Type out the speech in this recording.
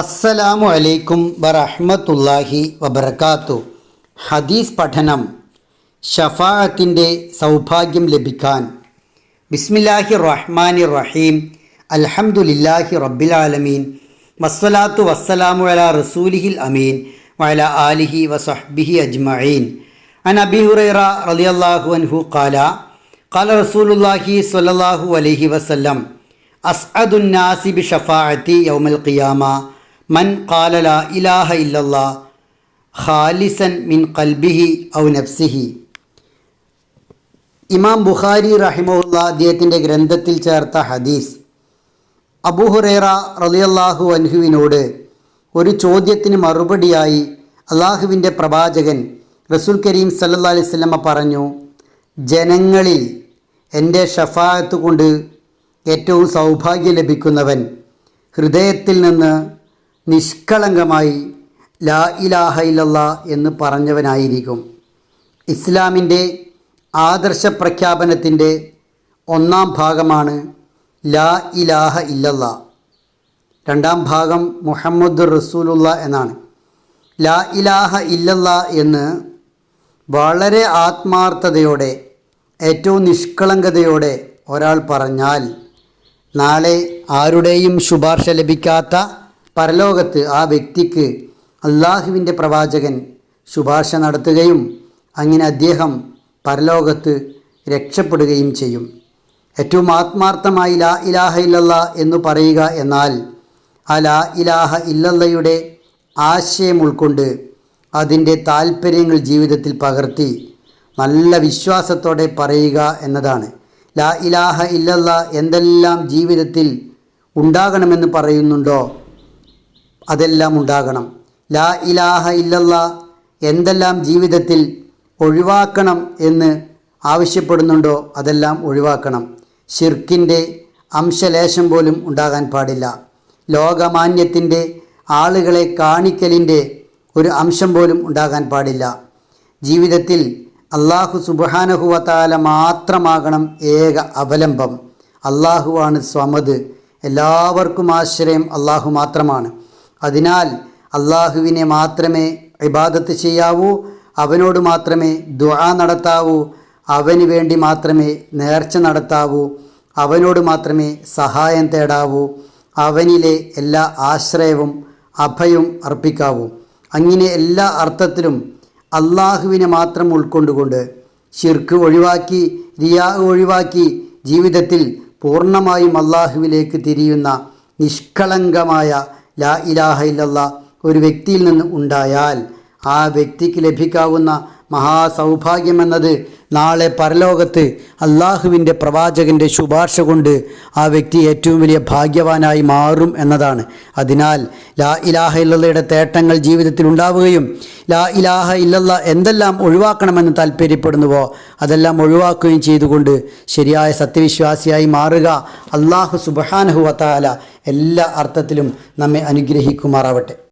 അസ്സലാമു അലൈക്കും വറഹ്മത്തുള്ളാഹി വബർക്കാത്തു ഹദീസ് പഠനം ഷഫാഅത്തിന്റെ സൗഭാഗ്യം ലഭിക്കാൻ. ബിസ്മില്ലാഹി റഹ്മാനി റഹീം അൽഹംദുലില്ലാഹി റബ്ബിൽ ആലമീൻ വസ്സലാത്തു വസ്സലാമു അലാ റസൂലിഹിൽ അമീൻ. വഅല ആലിഹി വസഹ്ബിഹി അജ്മഈൻ. അൻ അബി ഹുറൈറ റളിയല്ലാഹു അൻഹു ഖാല ഖാല റസൂലുള്ളാഹി സ്വല്ലല്ലാഹു അലൈഹി വസല്ലം അസ്അദുൻ നാസി ബി ഷഫാഅത്തി യൗമൽ ഖിയാമ. മൻ കാലല ഇലാഹ ഇല്ലല്ലാ ഖാലിസൻ മിൻ കൽബിഹി ഔ നഫ്സിഹി. ഇമാം ബുഖാരി റഹിമുള്ള അദ്ദേഹത്തിന്റെ ഗ്രന്ഥത്തിൽ ചേർത്ത ഹദീസ്. അബൂഹുറേറ റളിയല്ലാഹു അൻഹുവിനോട് ഒരു ചോദ്യത്തിന് മറുപടിയായി അള്ളാഹുവിന്റെ പ്രവാചകൻ റസൂൽ കരീം സല്ലാ അലൈഹി വസല്ലമ പറഞ്ഞു ജനങ്ങളിൽ എന്റെ ഷഫായത്ത് കൊണ്ട് ഏറ്റവും സൗഭാഗ്യം ലഭിക്കുന്നവൻ ഹൃദയത്തിൽ നിന്ന് നിഷ്കളങ്കമായി ലാ ഇലാഹ എന്ന് പറഞ്ഞവനായിരിക്കും. ഇസ്ലാമിന്റെ ആദർശ പ്രഖ്യാപനത്തിന്റെ ഒന്നാം ഭാഗമാണ് ലാ ഇലാഹ ഇല്ലല്ല. രണ്ടാം ഭാഗം മുഹമ്മദ് റസൂലുള്ള എന്നാണ്. ലാ ഇലാഹ ഇല്ലല്ല എന്ന് വളരെ ആത്മാർത്ഥതയോടെ ഏറ്റവും നിഷ്കളങ്കതയോടെ ഒരാൾ പറഞ്ഞാൽ നാളെ ആരുടെയും ശുപാർശ ലഭിക്കാത്ത പരലോകത്ത് ആ വ്യക്തിക്ക് അള്ളാഹുവിന്റെ പ്രവാചകൻ ശുപാർശ നടത്തുകയും അങ്ങനെ അദ്ദേഹം പരലോകത്ത് രക്ഷപ്പെടുകയും ചെയ്യും. ഏറ്റവും ആത്മാർത്ഥമായി ലാ ഇലാഹ ഇല്ലല്ല എന്ന് പറയുക എന്നാൽ ആ ലാ ഇലാഹ ഇല്ലല്ലയുടെ ആശയം ഉൾക്കൊണ്ട് അതിന്റെ താല്പര്യങ്ങൾ ജീവിതത്തിൽ പകർത്തി നല്ല വിശ്വാസത്തോടെ പറയുക എന്നതാണ്. ലാ ഇലാഹ ഇല്ലല്ല എന്തെല്ലാം ജീവിതത്തിൽ ഉണ്ടാകണമെന്ന് പറയുന്നുണ്ടോ? അതെല്ലാം ഉണ്ടാകണം. ലാ ഇലാഹ ഇല്ലല്ല എന്തെല്ലാം ജീവിതത്തിൽ ഒഴിവാക്കണം എന്ന് ആവശ്യപ്പെടുന്നുണ്ടോ അതെല്ലാം ഒഴിവാക്കണം. ഷിർക്കിന്റെ അംശലേശം പോലും ഉണ്ടാകാൻ പാടില്ല. ലോകമാന്യത്തിന്റെ ആളുകളെ കാണിക്കലിന്റെ ഒരു അംശം പോലും ഉണ്ടാകാൻ പാടില്ല. ജീവിതത്തിൽ അള്ളാഹു സുബാനഹുവത്താല മാത്രമാകണം ഏക അവലംബം. അള്ളാഹുവാണ് സ്വമത് എല്ലാവർക്കും ആശ്രയം അള്ളാഹു മാത്രമാണ്. അതിനാൽ അള്ളാഹുവിനെ മാത്രമേ ഇബാദത്ത് ചെയ്യാവൂ അവനോട് മാത്രമേ ദുആ നടത്താവൂ അവന് വേണ്ടി മാത്രമേ നേർച്ച നടത്താവൂ അവനോട് മാത്രമേ സഹായം തേടാവൂ അവനിലെ എല്ലാ ആശ്രയവും അഭയവും അർപ്പിക്കാവൂ. അങ്ങനെ എല്ലാ അർത്ഥത്തിലും അള്ളാഹുവിനെ മാത്രം ഉൾക്കൊണ്ടുകൊണ്ട് ഷിർക്ക് ഒഴിവാക്കി റിയാ ഒഴിവാക്കി ജീവിതത്തിൽ പൂർണമായും അള്ളാഹുവിലേക്ക് തിരിയുന്ന നിഷ്കളങ്കമായ ലാ ഇലാഹ ഇല്ലല്ല ഒരു വ്യക്തിയിൽ നിന്ന് ഉണ്ടായാൽ ആ വ്യക്തിക്ക് ലഭിക്കാവുന്ന മഹാസൗഭാഗ്യമെന്നത് നാളെ പരലോകത്ത് അള്ളാഹുവിന്റെ പ്രവാചകന്റെ ശുപാർശ കൊണ്ട് ആ വ്യക്തി ഏറ്റവും വലിയ ഭാഗ്യവാനായി മാറും എന്നതാണ്. അതിനാൽ ലാ ഇലാഹ ഇല്ലയുടെ തേട്ടങ്ങൾ ജീവിതത്തിൽ ഉണ്ടാവുകയും ലാ ഇലാഹ ഇല്ലല്ല എന്തെല്ലാം ഒഴിവാക്കണമെന്ന് താല്പര്യപ്പെടുന്നുവോ അതെല്ലാം ഒഴിവാക്കുകയും ചെയ്തുകൊണ്ട് ശരിയായ സത്യവിശ്വാസിയായി മാറുക അള്ളാഹു സുബഹാനഹുവത്താല എല്ലാ അർത്ഥത്തിലും നമ്മെ അനുഗ്രഹിക്കുമാറാവട്ടെ.